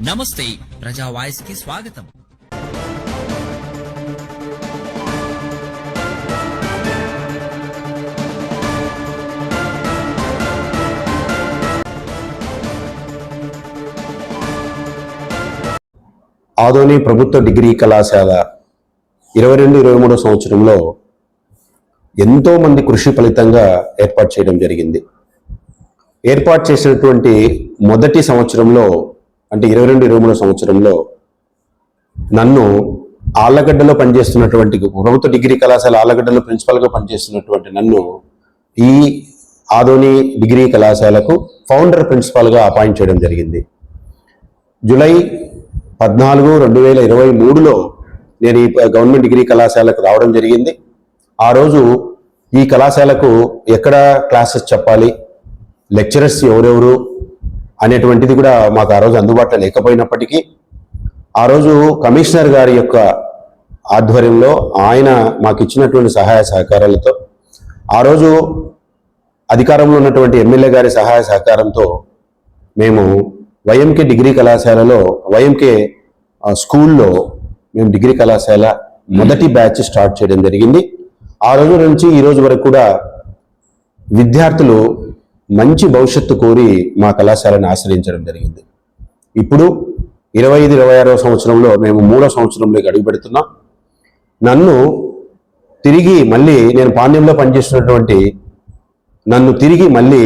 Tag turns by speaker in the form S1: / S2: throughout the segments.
S1: నమస్తే ప్రజా వాయిస్కి స్వాగతం.
S2: ఆదోని ప్రభుత్వ డిగ్రీ కళాశాల ఇరవై రెండు ఇరవై మూడో సంవత్సరంలో ఎంతో మంది కృషి ఫలితంగా ఏర్పాటు చేయడం జరిగింది. ఏర్పాటు చేసినటువంటి మొదటి సంవత్సరంలో అంటే ఇరవై రెండు ఇరవై మూడు సంవత్సరంలో నన్ను ఆళ్ళగడ్డలో పనిచేస్తున్నటువంటి ప్రభుత్వ డిగ్రీ కళాశాల ఆళ్ళగడ్డలో ప్రిన్సిపల్గా పనిచేస్తున్నటువంటి నన్ను ఈ ఆదోని డిగ్రీ కళాశాలకు ఫౌండర్ ప్రిన్సిపాల్గా అపాయింట్ చేయడం జరిగింది. జూలై పద్నాలుగు రెండు వేల ఇరవై మూడులో నేను ఈ గవర్నమెంట్ డిగ్రీ కళాశాలకు రావడం జరిగింది. ఆ రోజు ఈ కళాశాలకు ఎక్కడ క్లాసెస్ చెప్పాలి లెక్చరర్స్ ఎవరెవరు అనేటువంటిది కూడా మాకు ఆ రోజు అందుబాటులో లేకపోయినప్పటికీ ఆ రోజు కమిషనర్ గారి యొక్క ఆధ్వర్యంలో ఆయన మాకు ఇచ్చినటువంటి సహాయ సహకారాలతో ఆ రోజు అధికారంలో ఉన్నటువంటి ఎమ్మెల్యే గారి సహాయ సహకారంతో మేము వైఎంకే డిగ్రీ కళాశాలలో వైఎంకే స్కూల్లో మేము డిగ్రీ కళాశాల మొదటి బ్యాచ్ స్టార్ట్ చేయడం జరిగింది. ఆ రోజు నుంచి ఈ రోజు వరకు కూడా విద్యార్థులు మంచి భవిష్యత్తు కోరి మా కళాశాలను ఆశ్రయించడం జరిగింది. ఇప్పుడు ఇరవై ఐదు ఇరవై ఆరవ సంవత్సరంలో మేము మూడో సంవత్సరంలోకి అడుగు పెడుతున్నాం. నన్ను తిరిగి మళ్ళీ నేను పాండ్యంలో పనిచేస్తున్నటువంటి నన్ను తిరిగి మళ్ళీ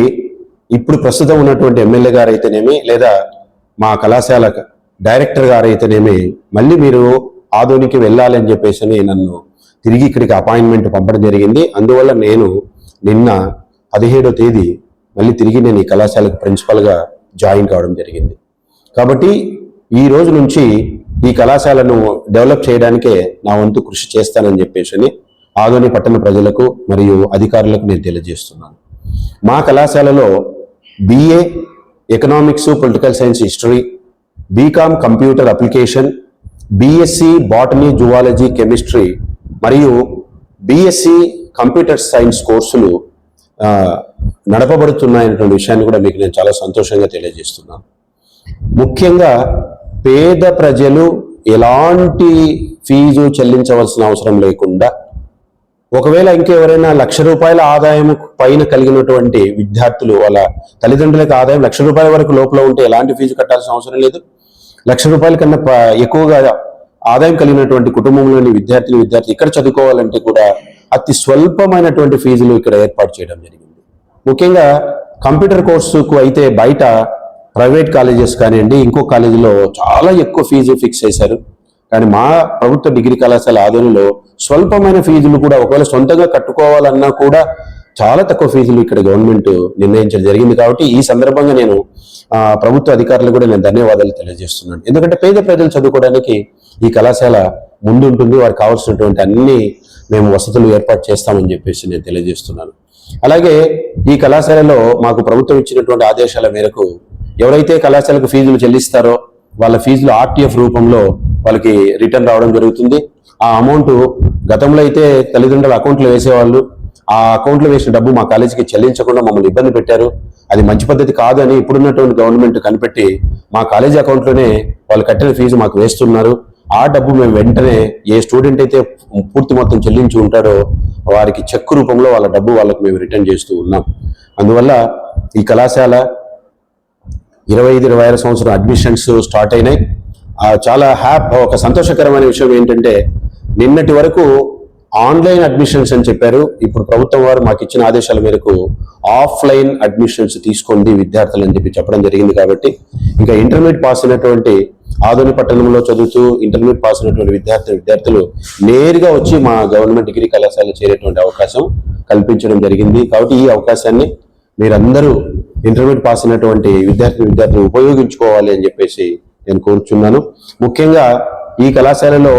S2: ఇప్పుడు ప్రస్తుతం ఉన్నటువంటి ఎమ్మెల్యే గారు అయితేనేమి లేదా మా కళాశాల డైరెక్టర్ గారు అయితేనేమి మళ్ళీ మీరు ఆధునికి వెళ్ళాలి అని చెప్పేసి నన్ను తిరిగి ఇక్కడికి అపాయింట్మెంట్ పంపడం జరిగింది. అందువల్ల నేను నిన్న పదిహేడో తేదీ మళ్ళీ తిరిగి నేను ఈ కళాశాలకు ప్రిన్సిపల్గా జాయిన్ కావడం జరిగింది. కాబట్టి ఈ రోజు నుంచి ఈ కళాశాలను డెవలప్ చేయడానికే నా వంతు కృషి చేస్తానని చెప్పేసి ఆదోని పట్టణ ప్రజలకు మరియు అధికారులకు నేను తెలియజేస్తున్నాను. మా కళాశాలలో BA economics political science history BCom computer application BSc botany zoology chemistry మరియు బీఎస్సీ కంప్యూటర్ సైన్స్ కోర్సులు నడపబడుతున్నాయనేటువంటి విషయాన్ని కూడా మీకు నేను చాలా సంతోషంగా తెలియజేస్తున్నాను. ముఖ్యంగా పేద ప్రజలు ఎలాంటి ఫీజు చెల్లించవలసిన అవసరం లేకుండా ఒకవేళ ఇంకెవరైనా లక్ష రూపాయల ఆదాయం పైన కలిగినటువంటి విద్యార్థులు వాళ్ళ తల్లిదండ్రులకు ఆదాయం లక్ష రూపాయల వరకు లోపల ఉంటే ఎలాంటి ఫీజు కట్టాల్సిన అవసరం లేదు. లక్ష రూపాయల కన్నా ఎక్కువగా ఆదాయం కలిగినటువంటి కుటుంబంలోని విద్యార్థులు విద్యార్థి ఇక్కడ చదువుకోవాలంటే కూడా అతి స్వల్పమైనటువంటి ఫీజులు ఇక్కడ ఏర్పాటు చేయడం జరిగింది. ముఖ్యంగా కంప్యూటర్ కోర్సుకు అయితే బయట ప్రైవేట్ కాలేజెస్ కానివ్వండి ఇంకో కాలేజీలో చాలా ఎక్కువ ఫీజు ఫిక్స్ చేశారు. కానీ మా ప్రభుత్వ డిగ్రీ కళాశాల ఆధ్వర్యంలో స్వల్పమైన ఫీజులు కూడా ఒకవేళ సొంతంగా కట్టుకోవాలన్నా కూడా చాలా తక్కువ ఫీజులు ఇక్కడ గవర్నమెంట్ నిర్ణయించడం జరిగింది కాబట్టి ఈ సందర్భంగా నేను ఆ, ప్రభుత్వ అధికారులు కూడా నేను ధన్యవాదాలు తెలియజేస్తున్నాను. ఎందుకంటే పేద ప్రజలు చదువుకోవడానికి ఈ కళాశాల ముందుంటుంది వారికి కావాల్సినటువంటి అన్ని మేము వసతులు ఏర్పాటు చేస్తామని చెప్పేసి నేను తెలియజేస్తున్నాను. అలాగే ఈ కళాశాలలో మాకు ప్రభుత్వం ఇచ్చినటువంటి ఆదేశాల మేరకు ఎవరైతే కళాశాలకు ఫీజులు చెల్లిస్తారో వాళ్ళ ఫీజులు ఆర్టీఎఫ్ రూపంలో వాళ్ళకి రిటర్న్ రావడం జరుగుతుంది. ఆ అమౌంట్ గతంలో అయితే తల్లిదండ్రుల అకౌంట్లో వేసేవాళ్ళు ఆ అకౌంట్లో వేసిన డబ్బు మా కాలేజీకి చెల్లించకుండా మమ్మల్ని ఇబ్బంది పెట్టారు. అది మంచి పద్ధతి కాదు అని ఇప్పుడున్నటువంటి గవర్నమెంట్ కనిపెట్టి మా కాలేజీ అకౌంట్లోనే వాళ్ళు కట్టిన ఫీజు మాకు వేస్తున్నారు. ఆ డబ్బు మేము వెంటనే ఏ స్టూడెంట్ అయితే పూర్తి మొత్తం చెల్లించి ఉంటాడో వారికి చెక్ రూపంలో వాళ్ళ డబ్బు వాళ్ళకు మేము రిటర్న్ చేస్తూ ఉన్నాం. అందువల్ల ఈ కళాశాల ఇరవై ఐదు ఇరవై ఆరు సంవత్సరం అడ్మిషన్స్ స్టార్ట్ అయినాయి. ఆ, చాలా హ్యాప్ ఒక సంతోషకరమైన విషయం ఏంటంటే నిన్నటి వరకు ఆన్లైన్ అడ్మిషన్స్ అని చెప్పారు. ఇప్పుడు ప్రభుత్వం వారు మాకు ఇచ్చిన ఆదేశాల మేరకు ఆఫ్లైన్ అడ్మిషన్స్ తీసుకోండి విద్యార్థులు అని చెప్పి చెప్పడం జరిగింది కాబట్టి ఇంకా ఇంటర్మీడియట్ పాస్ అయినటువంటి ఆదోని పట్టణంలో చదువుతూ ఇంటర్మీడియట్ పాస్ అయినటువంటి విద్యార్థి విద్యార్థులు నేరుగా వచ్చి మా గవర్నమెంట్ డిగ్రీ కళాశాలలో చేరేటువంటి అవకాశం కల్పించడం జరిగింది. కాబట్టి ఈ అవకాశాన్ని మీరందరూ ఇంటర్మీడియట్ పాస్ అయినటువంటి విద్యార్థి విద్యార్థులు ఉపయోగించుకోవాలి అని చెప్పేసి నేను కోరుచున్నాను. ముఖ్యంగా ఈ కళాశాలలో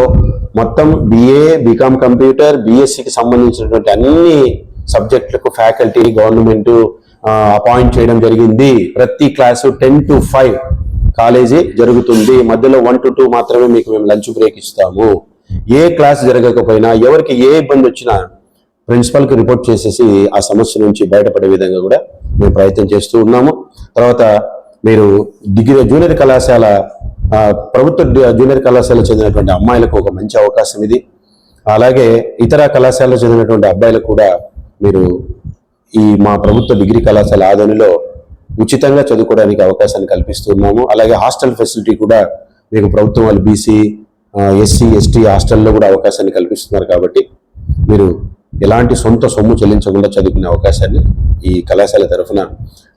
S2: మొత్తం బిఏ బీకామ్ కంప్యూటర్ బిఎస్సికి సంబంధించినటువంటి అన్ని సబ్జెక్టులకు ఫ్యాకల్టీ గవర్నమెంట్ అపాయింట్ చేయడం జరిగింది. ప్రతి class ten to five college జరుగుతుంది. మధ్యలో వన్ టు టూ మాత్రమే మీకు మేము లంచ్ బ్రేక్ ఇస్తాము. ఏ క్లాస్ జరగకపోయినా ఎవరికి ఏ ఇబ్బంది వచ్చినా ప్రిన్సిపల్కి రిపోర్ట్ చేసేసి ఆ సమస్య నుంచి బయటపడే విధంగా కూడా మేము ప్రయత్నం చేస్తూ ఉన్నాము. తర్వాత మీరు డిగ్రీ జూనియర్ కళాశాల ప్రభుత్వ జూనియర్ కళాశాలలో చెందినటువంటి అమ్మాయిలకు ఒక మంచి అవకాశం ఇది. అలాగే ఇతర కళాశాలలో చదివినటువంటి అబ్బాయిలకు కూడా మీరు ఈ మా ప్రభుత్వ డిగ్రీ కళాశాల ఆదోనిలో ఉచితంగా చదువుకోవడానికి అవకాశాన్ని కల్పిస్తున్నాము అలాగే హాస్టల్ ఫెసిలిటీ కూడా మీకు ప్రభుత్వం వాళ్ళు బీసీ ఎస్సీ ఎస్టీ హాస్టల్లో కూడా అవకాశాన్ని కల్పిస్తున్నారు కాబట్టి మీరు ఎలాంటి సొంత సొమ్ము చెల్లించకుండా చదువుకునే అవకాశాన్ని ఈ కళాశాల తరఫున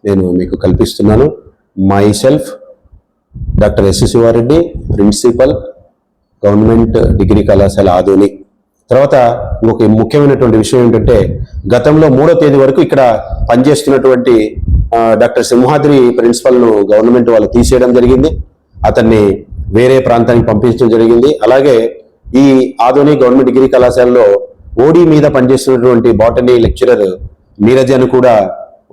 S2: నేను మీకు కల్పిస్తున్నాను. Myself doctor S Sivareddy principal government degree కళాశాల ఆధుని. తర్వాత ఇంకొక ముఖ్యమైనటువంటి విషయం ఏంటంటే గతంలో మూడో తేదీ వరకు ఇక్కడ పనిచేస్తున్నటువంటి డాక్టర్ సింహాద్రి ప్రిన్సిపల్ను గవర్నమెంట్ వాళ్ళు తీసేయడం జరిగింది. అతన్ని వేరే ప్రాంతానికి పంపించడం జరిగింది. అలాగే ఈ ఆధునిక గవర్నమెంట్ డిగ్రీ కళాశాలలో ఓడి మీద పనిచేస్తున్నటువంటి బాటనీ లెక్చరర్ నీరజను కూడా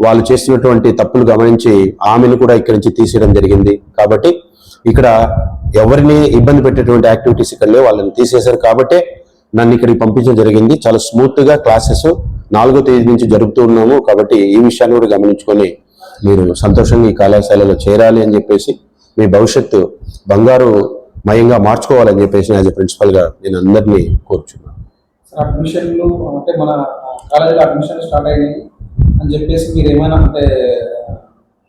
S2: వాళ్ళు చేస్తున్నటువంటి తప్పులు గమనించి ఆమెను కూడా ఇక్కడి నుంచి తీసేయడం జరిగింది. కాబట్టి ఇక్కడ ఎవరిని ఇబ్బంది పెట్టేటువంటి యాక్టివిటీస్ ఇక్కడ లేవు. వాళ్ళని తీసేశారు కాబట్టే నన్ను ఇక్కడికి పంపించడం జరిగింది. చాలా స్మూత్గా క్లాసెస్ నాలుగో తేదీ నుంచి జరుపుతూ ఉన్నాము. కాబట్టి ఈ విషయాన్ని కూడా గమనించుకొని మీరు సంతోషంగా ఈ కళాశాలలో చేరాలి అని చెప్పేసి మీ భవిష్యత్తు బంగారు మయంగా మార్చుకోవాలని చెప్పేసి యాజ్ ప్రిన్సిపల్గా నేను అందరినీ కోరుచున్నాను
S3: సార్ అడ్మిషన్లు అంటే మన కాలేజీలో అడ్మిషన్ స్టార్ట్ అయినాయి అని చెప్పేసి మీరు ఏమైనా అంటే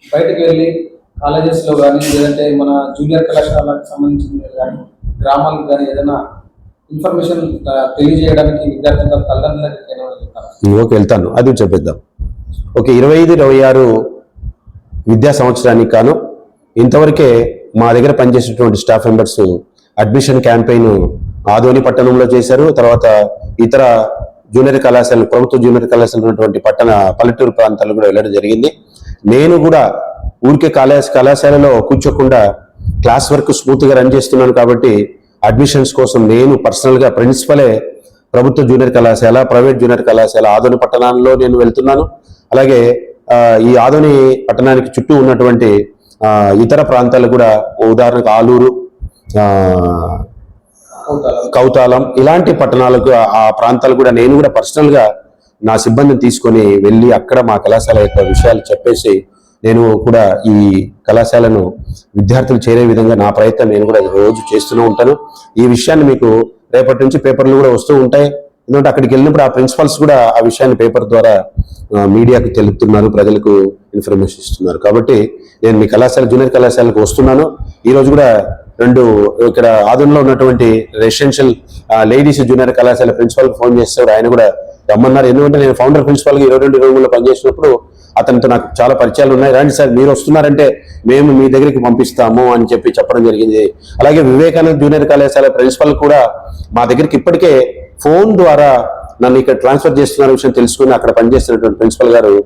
S3: బయటకు వెళ్ళి కాలేజెస్లో కానీ లేదంటే మన జూనియర్ కళాశాలకు సంబంధించిన కానీ గ్రామాలకు కానీ ఏదైనా ఇన్ఫర్మేషన్ తెలియజేయడానికి విద్యార్థుల తల్లిదండ్రులకు
S2: ఓకే వెళ్తాను. అది చెప్పేద్దాం. ఓకే ఇరవై ఐదు ఇరవై ఆరు విద్యా సంవత్సరానికి కాను ఇంతవరకే మా దగ్గర పనిచేసినటువంటి staff members admission campaign Adoni పట్టణంలో చేశారు. తర్వాత ఇతర జూనియర్ కళాశాల ప్రభుత్వ జూనియర్ కళాశాల ఉన్నటువంటి పట్టణ పల్లెటూరు ప్రాంతాలు కూడా వెళ్ళడం జరిగింది. నేను కూడా ఊరికే కళాశ కళాశాలలో కూర్చోకుండా క్లాస్ వర్క్ స్మూత్గా రన్ చేస్తున్నాను కాబట్టి అడ్మిషన్స్ కోసం నేను పర్సనల్గా ప్రిన్సిపలే ప్రభుత్వ జూనియర్ కళాశాల ప్రైవేట్ జూనియర్ కళాశాల ఆదోని పట్టణాల్లో నేను వెళ్తున్నాను. అలాగే ఈ ఆదోని పట్టణానికి చుట్టూ ఉన్నటువంటి ఇతర ప్రాంతాలు కూడా ఉదాహరణకు ఆలూరు కౌతాలం ఇలాంటి పట్టణాలకు ఆ- ప్రాంతాలు కూడా నేను కూడా పర్సనల్గా నా సిబ్బందిని తీసుకొని వెళ్ళి అక్కడ మా కళాశాల యొక్క విషయాలు చెప్పేసి నేను కూడా ఈ కళాశాలను విద్యార్థులు చేరే విధంగా నా ప్రయత్నం నేను కూడా రోజు చేస్తూనే ఉంటాను. ఈ విషయాన్ని మీకు రేపటి నుంచి పేపర్లు కూడా వస్తూ ఉంటాయి. ఎందుకంటే అక్కడికి వెళ్ళినప్పుడు ఆ ప్రిన్సిపల్స్ కూడా ఆ విషయాన్ని పేపర్ ద్వారా మీడియాకు తెలుపుతున్నారు ప్రజలకు ఇన్ఫర్మేషన్ ఇస్తున్నారు. కాబట్టి నేను మీ కళాశాల జూనియర్ కళాశాలకు వస్తున్నాను. ఈరోజు కూడా రెండు ఇక్కడ ఆదంలో ఉన్నటువంటి రెసిడెన్షియల్ లేడీస్ జూనియర్ కళాశాల ప్రిన్సిపాల్కి ఫోన్ చేస్తారు ఆయన కూడా రమ్మన్నారు. ఎందుకంటే నేను ఫౌండర్ ప్రిన్సిపల్ ఇరవై రెండు ఇరవై మూడులో పనిచేసినప్పుడు అతనితో నాకు చాలా పరిచయాలు ఉన్నాయి. రండి సార్ మీరు వస్తున్నారంటే మేము మీ దగ్గరికి పంపిస్తాము అని చెప్పి చెప్పడం జరిగింది. అలాగే వివేకానంద జూనియర్ కళాశాల ప్రిన్సిపల్ కూడా మా దగ్గరికి ఇప్పటికే ఫోన్ ద్వారా నన్ను ఇక్కడ ట్రాన్స్ఫర్ చేస్తున్న విషయం తెలుసుకుని అక్కడ పనిచేస్తున్నటువంటి ప్రిన్సిపల్ గారు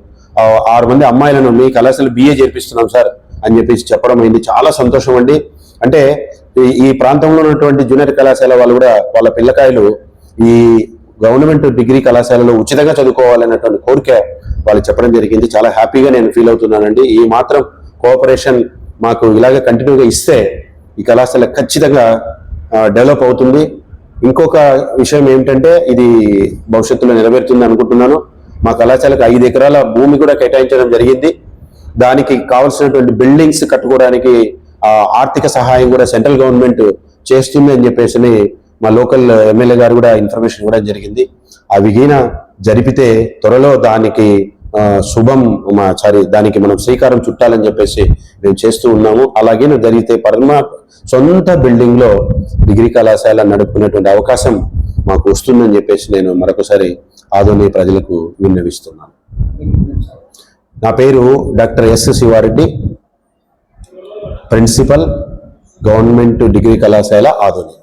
S2: ఆరు మంది అమ్మాయిలను మీ కళాశాల బిఏ చేర్పిస్తున్నాం సార్ అని చెప్పేసి చెప్పడం అయింది. చాలా సంతోషం అండి. అంటే ఈ- ప్రాంతంలో ఉన్నటువంటి జూనియర్ కళాశాల వాళ్ళు కూడా వాళ్ళ పిల్లకాయలు ఈ గవర్నమెంట్ డిగ్రీ కళాశాలలో ఉచితంగా చదువుకోవాలనేటువంటి కోరిక వాళ్ళు చెప్పడం జరిగింది. చాలా హ్యాపీగా నేను ఫీల్ అవుతున్నానండి. ఈ మాత్రం కోఆపరేషన్ మాకు ఇలాగే కంటిన్యూగా ఇస్తే ఈ కళాశాల ఖచ్చితంగా డెవలప్ అవుతుంది. ఇంకొక విషయం ఏమిటంటే ఇది భవిష్యత్తులో నెరవేరుతుంది అనుకుంటున్నాను. మా కళాశాలకు ఐదు ఎకరాల భూమి కూడా కేటాయించడం జరిగింది. దానికి కావాల్సినటువంటి బిల్డింగ్స్ కట్టుకోవడానికి ఆర్థిక సహాయం కూడా సెంట్రల్ గవర్నమెంట్ చేస్తుంది అని చెప్పేసి మా లోకల్ ఎమ్మెల్యే గారు కూడా ఇన్ఫర్మేషన్ ఇవ్వడం జరిగింది. అవి గిన జరిపితే త్వరలో దానికి శుభం మా సారీ దానికి మనం శ్రీకారం చుట్టాలని చెప్పేసి మేము చేస్తూ ఉన్నాము. అలాగే జరిగితే పరమా సొంత బిల్డింగ్లో డిగ్రీ కళాశాల నడుపుకునేటువంటి అవకాశం మాకు వస్తుందని చెప్పేసి నేను మరొకసారి ఆదోని ప్రజలకు విన్నవిస్తున్నాను. నా పేరు doctor S Sivareddy principal government degree కళాశాల ఆధునిక.